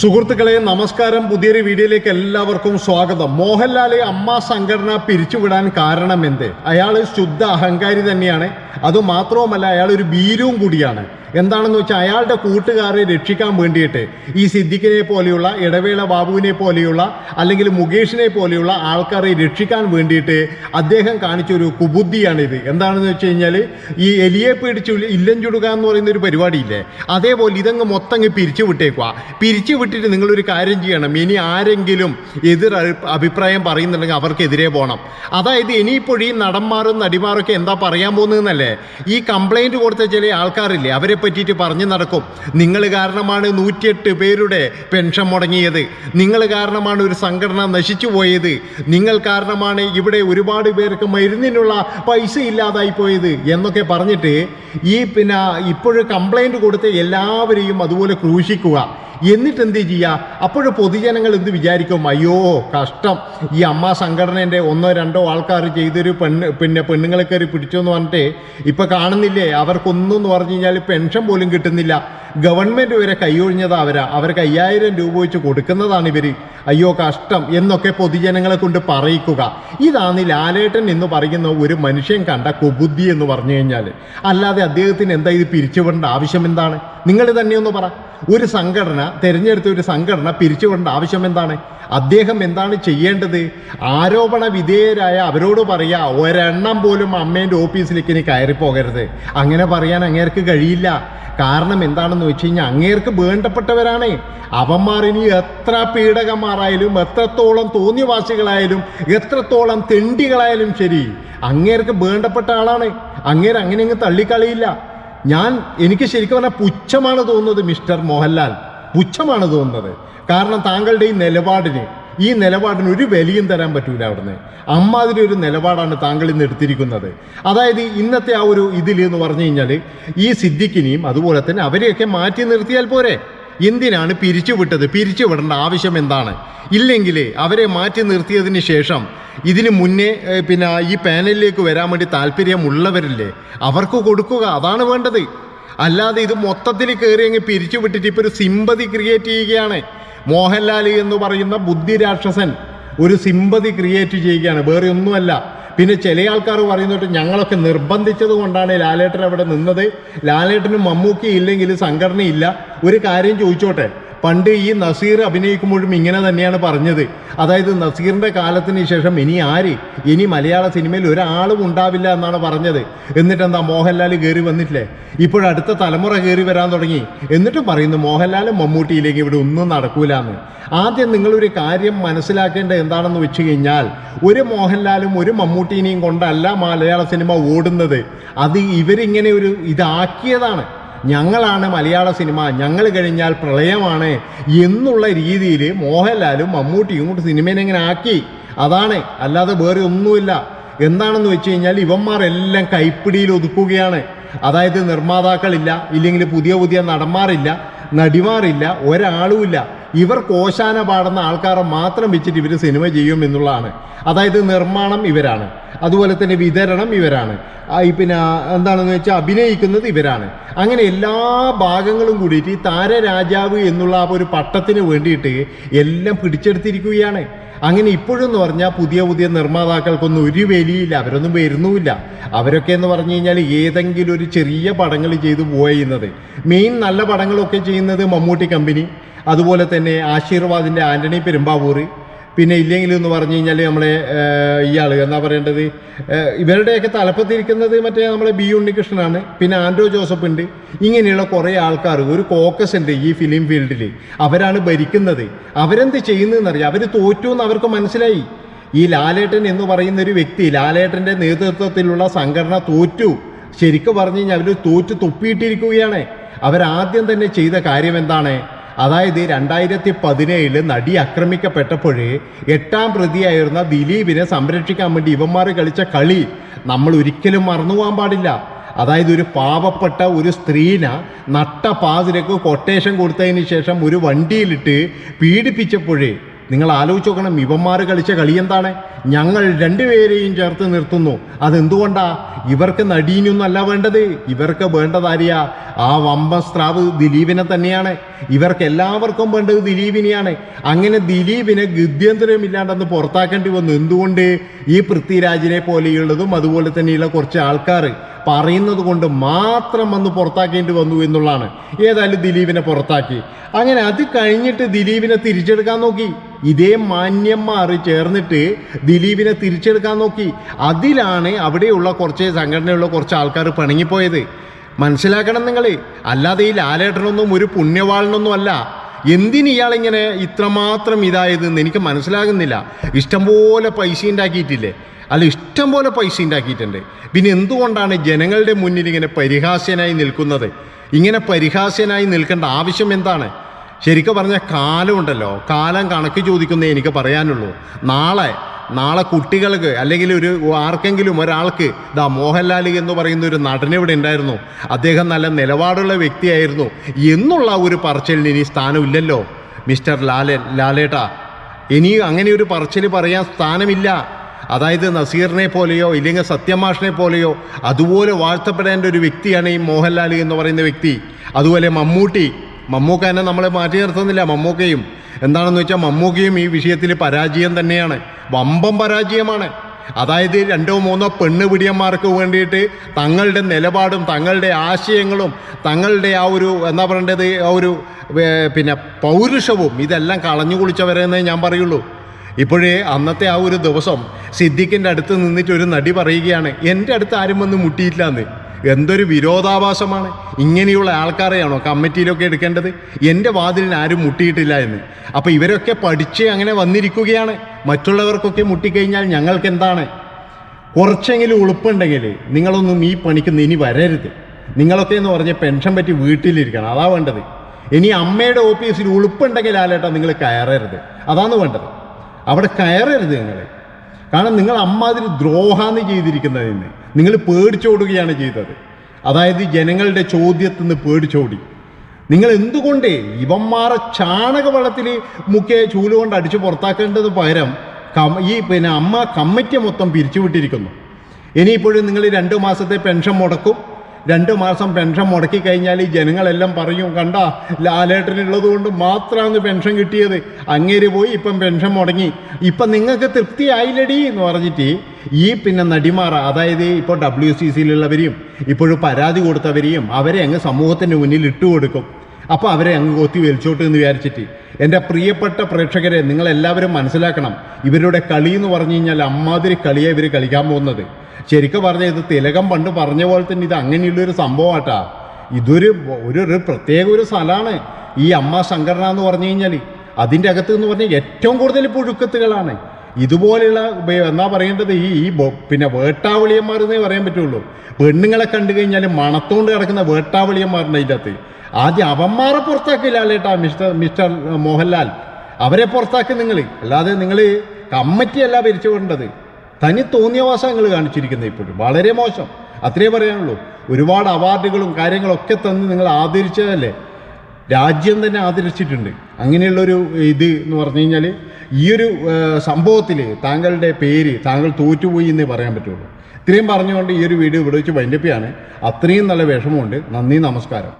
സുഹൃത്തുക്കളെ നമസ്കാരം. പുതിയൊരു വീഡിയോയിലേക്ക് എല്ലാവർക്കും സ്വാഗതം. മോഹൻലാലെ അമ്മ സംഘടന പിരിച്ചുവിടാൻ കാരണം എന്ത്? അയാൾ ശുദ്ധ അഹങ്കാരി തന്നെയാണ്. അതുമാത്രവുമല്ല അയാൾ ഒരു ഭീരുവും കൂടിയാണ്. എന്താണെന്ന് വെച്ചാൽ അയാളുടെ കൂട്ടുകാരെ രക്ഷിക്കാൻ വേണ്ടിയിട്ട് ഈ സിദ്ദിഖിനെ പോലെയുള്ള ഇടവേള ബാബുവിനെ പോലെയുള്ള അല്ലെങ്കിൽ മുകേഷിനെ പോലെയുള്ള ആൾക്കാരെ രക്ഷിക്കാൻ വേണ്ടിയിട്ട് അദ്ദേഹം കാണിച്ചൊരു കുബുദ്ധിയാണിത്. എന്താണെന്ന് വെച്ച് കഴിഞ്ഞാൽ ഈ എലിയെ പിടിച്ച് ഇല്ലം ചുടുക എന്ന് പറയുന്ന ഒരു പരിപാടിയില്ലേ? അതേപോലെ ഇതങ്ങ് മൊത്തം അങ്ങ് പിരിച്ചു വിട്ടേക്കുക പിരിച്ചു വിട്ടിട്ട് നിങ്ങളൊരു കാര്യം ചെയ്യണം. ഇനി ആരെങ്കിലും എതിർ അഭിപ്രായം പറയുന്നുണ്ടെങ്കിൽ അവർക്കെതിരെ പോകണം അതായത് ഇനിയിപ്പോൾ ഈ നടന്മാരും നടിമാരൊക്കെ എന്താ പറയാൻ പോകുന്നതെന്നല്ലേ? ഈ കംപ്ലൈന്റ് കൊടുത്ത ചില ആൾക്കാരില്ലേ അവരെ പറ്റിയിട്ട് പറഞ്ഞു നടക്കും. നിങ്ങൾ കാരണമാണ് നൂറ്റിയെട്ട് പേരുടെ പെൻഷൻ മുടങ്ങിയത്. നിങ്ങൾ കാരണമാണ് ഒരു സംഘടന നശിച്ചു പോയത്. നിങ്ങൾ കാരണമാണ് ഇവിടെ ഒരുപാട് പേർക്ക് മരുന്നിനുള്ള പൈസ ഇല്ലാതായി പോയത് എന്നൊക്കെ പറഞ്ഞിട്ട് ഈ പിന്നെ ഇപ്പോഴും കംപ്ലൈന്റ് കൊടുത്ത എല്ലാവരെയും അതുപോലെ ക്രൂശിക്കുക. എന്നിട്ട് എന്ത് ചെയ്യുക അപ്പോൾ പൊതുജനങ്ങൾ എന്ത് വിചാരിക്കും? അയ്യോ കഷ്ടം. ഈ അമ്മ സംഘടനേന്റെ ഒന്നോ രണ്ടോ ആൾക്കാർ ചെയ്തൊരു പെണ്ണ് പിന്നെ പെണ്ണുങ്ങളെ കയറി പിടിച്ചു എന്ന് പറഞ്ഞിട്ട് ഇപ്പം കാണുന്നില്ലേ? അവർക്കൊന്നും എന്ന് പറഞ്ഞു കഴിഞ്ഞാൽ പെൻഷൻ പോലും കിട്ടുന്നില്ല. ഗവൺമെന്റ് വരെ കൈയൊഴിഞ്ഞത് അവരാ. അവർക്ക് അയ്യായിരം രൂപ വെച്ച് കൊടുക്കുന്നതാണ് ഇവർ അയ്യോ കഷ്ടം എന്നൊക്കെ പൊതുജനങ്ങളെ കൊണ്ട് പറയിക്കുക. ഇതാണ് ലാലേട്ടൻ എന്ന് പറയുന്ന ഒരു മനുഷ്യൻ കണ്ട കുബുദ്ധി എന്ന് പറഞ്ഞു കഴിഞ്ഞാൽ അല്ലാതെ അദ്ദേഹത്തിന് എന്താ ഇത് പിരിച്ചുവിടേണ്ട ആവശ്യം എന്താണ്? നിങ്ങൾ തന്നെ ഒന്ന് പറ. ഒരു സംഘടന തിരഞ്ഞെടുത്ത ഒരു സംഘടന പിരിച്ചുകൊണ്ട ആവശ്യം എന്താണ്? അദ്ദേഹം എന്താണ് ചെയ്യേണ്ടത്? ആരോപണ വിധേയരായ അവരോട് പറയാ ഒരെണ്ണം പോലും അമ്മേന്റെ ഓഫീസിലേക്ക് ഇനി കയറി പോകരുത്. അങ്ങനെ പറയാൻ അങ്ങേർക്ക് കഴിയില്ല. കാരണം എന്താണെന്ന് വെച്ച് കഴിഞ്ഞാൽ അങ്ങേർക്ക് വേണ്ടപ്പെട്ടവരാണ്. അവന്മാർ ഇനി എത്ര പീഡകന്മാരായാലും എത്രത്തോളം തോന്നിയവാസികളായാലും എത്രത്തോളം തെണ്ടികളായാലും ശരി അങ്ങേർക്ക് വേണ്ടപ്പെട്ട ആളാണ്. അങ്ങേര് അങ്ങനെ അങ്ങ് തള്ളിക്കളിയില്ല. ഞാൻ എനിക്ക് ശരിക്കും പറഞ്ഞാൽ പുച്ഛമാണ് തോന്നുന്നത് മിസ്റ്റർ മോഹൻലാൽ. പുച്ഛമാണ് തോന്നുന്നത്. കാരണം താങ്കളുടെ ഈ നിലപാടിന് ഈ നിലപാടിന് ഒരു വിലയും തരാൻ പറ്റൂല അവിടുന്ന്. അമ്മാതിരി ഒരു നിലപാടാണ് താങ്കൾ ഇന്ന് എടുത്തിരിക്കുന്നത്. അതായത് ഇന്നത്തെ ആ ഒരു ഇതിൽ എന്ന് പറഞ്ഞു കഴിഞ്ഞാൽ ഈ സിദ്ദിഖിനെയും അതുപോലെ തന്നെ അവരെയൊക്കെ മാറ്റി നിർത്തിയാൽ പോരെ? എന്തിനാണ് പിരിച്ചുവിട്ടത്? പിരിച്ചുവിടേണ്ട ആവശ്യം എന്താണ്? ഇല്ലെങ്കിൽ അവരെ മാറ്റി നിർത്തിയതിന് ശേഷം ഇതിന് മുന്നേ പിന്നെ ഈ പാനലിലേക്ക് വരാൻ വേണ്ടി താല്പര്യമുള്ളവരില്ലേ അവർക്ക് കൊടുക്കുക അതാണ് വേണ്ടത്. അല്ലാതെ ഇത് മൊത്തത്തിൽ കയറി അങ്ങ് പിരിച്ചുവിട്ടിട്ട് ഇപ്പോൾ ഒരു സിമ്പതി ക്രിയേറ്റ് ചെയ്യുകയാണ്. മോഹൻലാൽ എന്ന് പറയുന്ന ബുദ്ധിരാക്ഷസൻ ഒരു സിമ്പതി ക്രിയേറ്റ് ചെയ്യുകയാണ് വേറെ ഒന്നുമല്ല. പിന്നെ ചില ആൾക്കാർ പറയുന്നിട്ട് ഞങ്ങളൊക്കെ നിർബന്ധിച്ചത് കൊണ്ടാണ് ലാലേട്ടൻ അവിടെ നിന്നത്. ലാലേട്ടനും മമ്മൂക്കി ഇല്ലെങ്കിൽ സംഘടനയില്ല. ഒരു കാര്യം ചോദിച്ചോട്ടെ? പണ്ട് ഈ നസീർ അഭിനയിക്കുമ്പോഴും ഇങ്ങനെ തന്നെയാണ് പറഞ്ഞത്. അതായത് നസീറിന്റെ കാലത്തിന് ശേഷം ഇനി ആര്? ഇനി മലയാള സിനിമയിൽ ഒരാളും ഉണ്ടാവില്ല എന്നാണ് പറഞ്ഞത്. എന്നിട്ട് എന്താ മോഹൻലാൽ കയറി വന്നിട്ടില്ലേ? ഇപ്പോഴടുത്ത തലമുറ കയറി വരാൻ തുടങ്ങി. എന്നിട്ടും പറയുന്നു മോഹൻലാലും മമ്മൂട്ടിയിലേക്ക് ഇവിടെ ഒന്നും നടക്കൂലെന്ന്. ആദ്യം നിങ്ങളൊരു കാര്യം മനസ്സിലാക്കേണ്ട എന്താണെന്ന് വെച്ച് കഴിഞ്ഞാൽ ഒരു മോഹൻലാലും ഒരു മമ്മൂട്ടീനെയും കൊണ്ടല്ല മലയാള സിനിമ ഓടുന്നത്. അത് ഇവരിങ്ങനെ ഒരു ഇതാക്കിയതാണ്. ഞങ്ങളാണ് മലയാള സിനിമ. ഞങ്ങൾ കഴിഞ്ഞാൽ പ്രളയമാണ് എന്നുള്ള രീതിയിൽ മോഹൻലാലും മമ്മൂട്ടിയും ഇങ്ങോട്ട് സിനിമേനെ ഇങ്ങനെ ആക്കി. അതാണ്. അല്ലാതെ വേറെ ഒന്നുമില്ല. എന്താണെന്ന് വെച്ച് കഴിഞ്ഞാൽ ഇവന്മാരെല്ലാം കൈപ്പിടിയിൽ ഒതുക്കുകയാണ്. അതായത് നിർമ്മാതാക്കളില്ല ഇല്ലെങ്കിൽ പുതിയ പുതിയ നടന്മാരില്ല നടിമാറില്ല ഒരാളുമില്ല. ഇവർ കോശാന പാടുന്ന ആൾക്കാരെ മാത്രം വെച്ചിട്ട് ഇവർ സിനിമ ചെയ്യും എന്നുള്ളതാണ്. അതായത് നിർമ്മാണം ഇവരാണ്. അതുപോലെ തന്നെ വിതരണം ഇവരാണ്. പിന്നെ എന്താണെന്ന് വെച്ചാൽ അഭിനയിക്കുന്നത് ഇവരാണ്. അങ്ങനെ എല്ലാ ഭാഗങ്ങളും കൂടിയിട്ട് ഈ താരരാജാവ് എന്നുള്ള ആ ഒരു പട്ടത്തിന് വേണ്ടിയിട്ട് എല്ലാം പിടിച്ചെടുത്തിരിക്കുകയാണ്. അങ്ങനെ ഇപ്പോഴെന്ന് പറഞ്ഞാൽ പുതിയ പുതിയ നിർമ്മാതാക്കൾക്കൊന്നും ഒരു വിലയില്ല. അവരൊന്നും വരുന്നുമില്ല. അവരൊക്കെ എന്ന് പറഞ്ഞു കഴിഞ്ഞാൽ ഏതെങ്കിലും ഒരു ചെറിയ പടങ്ങൾ ചെയ്തു പോയിരുന്നത് മെയിൻ നല്ല പടങ്ങളൊക്കെ ചെയ്യുന്നത് മമ്മൂട്ടി കമ്പനി അതുപോലെ തന്നെ ആശീർവാദിന്റെ ആന്റണി പെരുമ്പാവൂർ. പിന്നെ ഇല്ലെങ്കിൽ എന്ന് പറഞ്ഞു കഴിഞ്ഞാൽ നമ്മളെ ഇയാൾ എന്താ പറയേണ്ടത്? ഇവരുടെയൊക്കെ തലപ്പത്തിരിക്കുന്നത് മറ്റേ നമ്മളെ ബി ഉണ്ണികൃഷ്ണനാണ്. പിന്നെ ആൻഡ്രോ ജോസഫ് ഉണ്ട്. ഇങ്ങനെയുള്ള കുറേ ആൾക്കാർ ഒരു കോക്കസ് ഉണ്ട് ഈ ഫിലിം ഫീൽഡിൽ അവരാണ് ഭരിക്കുന്നത്. അവരെന്ത് ചെയ്യുന്നതെന്നറിയാം. അവർ തോറ്റു എന്ന് അവർക്ക് മനസ്സിലായി. ഈ ലാലേട്ടൻ എന്ന് പറയുന്ന ഒരു വ്യക്തി ലാലേട്ടന്റെ നേതൃത്വത്തിലുള്ള സംഘടന തോറ്റു. ശരിക്കും പറഞ്ഞു കഴിഞ്ഞാൽ അവർ തോറ്റു തൊപ്പിയിട്ടിരിക്കുകയാണ്. അവരാദ്യം തന്നെ ചെയ്ത കാര്യം എന്താണ്? അതായത് രണ്ടായിരത്തി പതിനേഴിൽ നടി ആക്രമിക്കപ്പെട്ടപ്പോഴേ എട്ടാം പ്രതിയായിരുന്ന ദിലീപിനെ സംരക്ഷിക്കാൻ വേണ്ടി ഇവന്മാർ കളിച്ച കളി നമ്മൾ ഒരിക്കലും മറന്നുപോകാൻ പാടില്ല. അതായത് ഒരു പാവപ്പെട്ട ഒരു സ്ത്രീനെ നട്ട പാതിരക്ക് കൊട്ടേഷൻ കൊടുത്തതിന് ശേഷം ഒരു വണ്ടിയിലിട്ട് പീഡിപ്പിച്ചപ്പോഴേ നിങ്ങൾ ആലോചിച്ച് നോക്കണം ഇവന്മാർ കളിച്ച കളി എന്താണ്? ഞങ്ങൾ രണ്ടുപേരെയും ചേർത്ത് നിർത്തുന്നു. അതെന്തുകൊണ്ടാ? ഇവർക്ക് നടീനൊന്നല്ല വേണ്ടത്. ഇവർക്ക് വേണ്ടതാരിയ ആ വമ്പസ്ത്രാവ് ദിലീപിനെ തന്നെയാണ്. ഇവർക്ക് എല്ലാവർക്കും വേണ്ടത് ദിലീപിനെയാണ്. അങ്ങനെ ദിലീപിനെ ഗദ്യന്തരമില്ലാണ്ടെന്ന് പുറത്താക്കേണ്ടി വന്നു. എന്തുകൊണ്ട്? ഈ പൃഥ്വിരാജിനെ പോലെയുള്ളതും അതുപോലെ തന്നെയുള്ള കുറച്ച് ആൾക്കാർ പറയുന്നത് കൊണ്ട് മാത്രം വന്ന് പുറത്താക്കേണ്ടി വന്നു എന്നുള്ളതാണ്. ഏതായാലും ദിലീപിനെ പുറത്താക്കി. അങ്ങനെ അത് കഴിഞ്ഞിട്ട് ദിലീപിനെ തിരിച്ചെടുക്കാൻ നോക്കി. ഇതേ മാന്യന്മാർ ചേർന്നിട്ട് ദിലീപിനെ തിരിച്ചെടുക്കാൻ നോക്കി. അതിലാണ് അവിടെയുള്ള കുറച്ച് സംഘടനയുള്ള കുറച്ച് ആൾക്കാർ പിണങ്ങിപ്പോയത്. മനസ്സിലാക്കണം നിങ്ങൾ അല്ലാതെ ഈ ലാലേട്ടനൊന്നും ഒരു പുണ്യവാളനൊന്നും അല്ല. എന്തിന് ഇയാളിങ്ങനെ ഇത്രമാത്രം ഇതായതെന്ന് എനിക്ക് മനസ്സിലാകുന്നില്ല. ഇഷ്ടംപോലെ പൈസ ഉണ്ടാക്കിയിട്ടില്ലേ? അല്ല ഇഷ്ടം പോലെ പൈസ ഉണ്ടാക്കിയിട്ടുണ്ട്. പിന്നെ എന്തുകൊണ്ടാണ് ജനങ്ങളുടെ മുന്നിൽ ഇങ്ങനെ പരിഹാസ്യനായി നിൽക്കുന്നത്? ഇങ്ങനെ പരിഹാസ്യനായി നിൽക്കേണ്ട ആവശ്യം എന്താണ്? ശരിക്കും പറഞ്ഞ കാലമുണ്ടല്ലോ. കാലം കണക്ക് ചോദിക്കുന്നേ എനിക്ക് പറയാനുള്ളൂ. നാളെ നാളെ കുട്ടികൾക്ക് അല്ലെങ്കിൽ ഒരു ആർക്കെങ്കിലും ഒരാൾക്ക് ദാ മോഹൻലാൽ എന്ന് പറയുന്ന ഒരു നടൻ ഇവിടെ ഉണ്ടായിരുന്നു. അദ്ദേഹം നല്ല നിലപാടുള്ള വ്യക്തിയായിരുന്നു. എന്നുള്ള ഒരു പറച്ചിലിന് ഇനി സ്ഥാനമില്ലല്ലോ. മിസ്റ്റർ ലാലൻ ലാലേട്ട ഇനി അങ്ങനെ ഒരു പറച്ചിൽ പറയാൻ സ്ഥാനമില്ല. അതായത് നസീറിനെ പോലെയോ ഇല്ലെങ്കിൽ സത്യമാഷിനെ പോലെയോ അതുപോലെ വാഴ്ത്തപ്പെടേണ്ട ഒരു വ്യക്തിയാണ് ഈ മോഹൻലാൽ എന്ന് പറയുന്ന വ്യക്തി. അതുപോലെ മമ്മൂട്ടി. മമ്മൂക്ക എന്നെ നമ്മളെ മാറ്റി നിർത്തുന്നില്ല മമ്മൂക്കയും. എന്താണെന്ന് വെച്ചാൽ മമ്മൂക്കയും ഈ വിഷയത്തിൽ പരാജയം തന്നെയാണ്. വമ്പം പരാജയമാണ്. അതായത് രണ്ടോ മൂന്നോ പെണ്ണ് പിടിയന്മാർക്ക് വേണ്ടിയിട്ട് തങ്ങളുടെ നിലപാടും തങ്ങളുടെ ആശയങ്ങളും തങ്ങളുടെ ആ ഒരു എന്താ പറയേണ്ടത് ആ ഒരു പിന്നെ പൗരുഷവും ഇതെല്ലാം കളഞ്ഞു കുളിച്ചവരെന്നേ ഞാൻ പറയുള്ളൂ. ഇപ്പോഴേ അന്നത്തെ ആ ഒരു ദിവസം സിദ്ദിഖിന്റെ അടുത്ത് നിന്നിട്ട് ഒരു നടി പറയുകയാണ് എന്റെ അടുത്ത് ആരും വന്ന് മുട്ടിയില്ല എന്ന് എന്തൊരു വിരോധാഭാസമാണ്. ഇങ്ങനെയുള്ള ആൾക്കാരെയാണോ കമ്മിറ്റിയിലൊക്കെ എടുക്കേണ്ടത്? എന്റെ വാതിലിന് ആരും മുട്ടിയിട്ടില്ല എന്ന്. അപ്പോൾ ഇവരൊക്കെ പഠിച്ച് അങ്ങനെ വന്നിരിക്കുകയാണ്. മറ്റുള്ളവർക്കൊക്കെ മുട്ടിക്കഴിഞ്ഞാൽ ഞങ്ങൾക്ക് എന്താണ് കുറച്ചെങ്കിലും ഉളുപ്പുണ്ടെങ്കിൽ നിങ്ങളൊന്നും ഈ പണിക്ക് ഇനി വരരുത്. നിങ്ങളൊക്കെ എന്ന് പറഞ്ഞ പെൻഷൻ പറ്റി വീട്ടിലിരിക്കണം. അതാ വേണ്ടത്. ഇനി അമ്മയുടെ ഓഫീസിൽ ഉളുപ്പുണ്ടെങ്കിൽ ആലേട്ടാ നിങ്ങൾ കയറരുത്. അതാണ് വേണ്ടത്. അവിടെ കയറരുത് നിങ്ങൾ കാരണം നിങ്ങൾ അമ്മാതിരി ദ്രോഹാന്ന് ചെയ്തിരിക്കുന്നതിന് നിങ്ങൾ പേടിച്ചോടുകയാണ് ചെയ്തത്. അതായത് ജനങ്ങളുടെ ചോദ്യത്തിൽ പേടിച്ചോടി. നിങ്ങൾ എന്തുകൊണ്ട് ഇവന്മാരെ ചാണകവെള്ളത്തിൽ മുക്കിയ ചൂലുകൊണ്ട് അടിച്ചു പുറത്താക്കേണ്ടത് പകരം ഈ പിന്നെ അമ്മ കമ്മിറ്റി മൊത്തം പിരിച്ചുവിട്ടിരിക്കുന്നു. ഇനിയിപ്പോഴും നിങ്ങൾ രണ്ട് മാസത്തെ പെൻഷൻ മുടക്കും. രണ്ട് മാസം പെൻഷൻ മുടക്കി കഴിഞ്ഞാൽ ഈ ജനങ്ങളെല്ലാം പറയും കണ്ട ലാലേട്ടനുള്ളത് കൊണ്ട് മാത്രമാണ് പെൻഷൻ കിട്ടിയത്. അങ്ങേര് പോയി ഇപ്പം പെൻഷൻ മുടങ്ങി. ഇപ്പം നിങ്ങൾക്ക് തൃപ്തിയായില്ലടി എന്ന് പറഞ്ഞിട്ട് ഈ പിന്നെ നടിമാർ അതായത് ഇപ്പോൾ ഡബ്ല്യു സി സിയിലുള്ളവരെയും ഇപ്പോഴും പരാതി കൊടുത്തവരെയും അവരെ അങ്ങ് സമൂഹത്തിന്റെ മുന്നിൽ ഇട്ടുകൊടുക്കും. അപ്പോൾ അവരെ അങ്ങ് കൊത്തി വലിച്ചോട്ട് എന്ന് വിചാരിച്ചിട്ട് എന്റെ പ്രിയപ്പെട്ട പ്രേക്ഷകരെ നിങ്ങളെല്ലാവരും മനസ്സിലാക്കണം ഇവരുടെ കളി എന്ന് പറഞ്ഞു കഴിഞ്ഞാൽ അമ്മാതിരി കളിയെ ഇവർ കളിക്കാൻ പോകുന്നത്. ശരിക്കും പറഞ്ഞാൽ ഇത് തിലകം പണ്ട് പറഞ്ഞ പോലെ തന്നെ ഇത് അങ്ങനെയുള്ളൊരു സംഭവമാട്ടാ. ഇതൊരു ഒരു ഒരു പ്രത്യേക ഒരു സ്ഥലമാണ് ഈ അമ്മ സംഘടന എന്ന് പറഞ്ഞു കഴിഞ്ഞാൽ അതിന്റെ അകത്ത് എന്ന് പറഞ്ഞാൽ ഏറ്റവും കൂടുതൽ പുഴുക്കത്തുകളാണ്. ഇതുപോലെയുള്ള എന്നാ പറയേണ്ടത് ഈ ഈ പിന്നെ വേട്ടാവളിയന്മാർ എന്നേ പറയാൻ പറ്റുള്ളൂ. പെണ്ണുങ്ങളെ കണ്ടു കഴിഞ്ഞാൽ മണത്തോണ്ട് കിടക്കുന്ന വേട്ടാവളിയന്മാരുണ്ട് അതിന്റെ അകത്ത്. ആദ്യം അവന്മാരെ പുറത്താക്കില്ല അല്ലേട്ടാ മിസ്റ്റർ മിസ്റ്റർ മോഹൻലാൽ. അവരെ പുറത്താക്കി നിങ്ങൾ അല്ലാതെ നിങ്ങൾ കമ്മിറ്റിയല്ല ഭരിച്ചു കൊണ്ടത് തനി തോന്നിയവാസം നിങ്ങൾ കാണിച്ചിരിക്കുന്നത് ഇപ്പോഴും. വളരെ മോശം. അത്രേ പറയാനുള്ളൂ. ഒരുപാട് അവാർഡുകളും കാര്യങ്ങളും ഒക്കെ തന്ന് നിങ്ങൾ ആദരിച്ചതല്ലേ? രാജ്യം തന്നെ ആദരിച്ചിട്ടുണ്ട്. അങ്ങനെയുള്ളൊരു ഇത് എന്ന് പറഞ്ഞു കഴിഞ്ഞാൽ ഈ ഒരു സംഭവത്തിൽ താങ്കളുടെ പേര് താങ്കൾ തോറ്റുപോയി എന്നേ പറയാൻ പറ്റുള്ളൂ. ഇത്രയും പറഞ്ഞുകൊണ്ട് ഈ ഒരു വീഡിയോ ഇവിടെ വെച്ച് വൈൻഡപ്പിയാണ് അത്രയും നല്ല വിഷമമുണ്ട് നന്ദി നമസ്കാരം.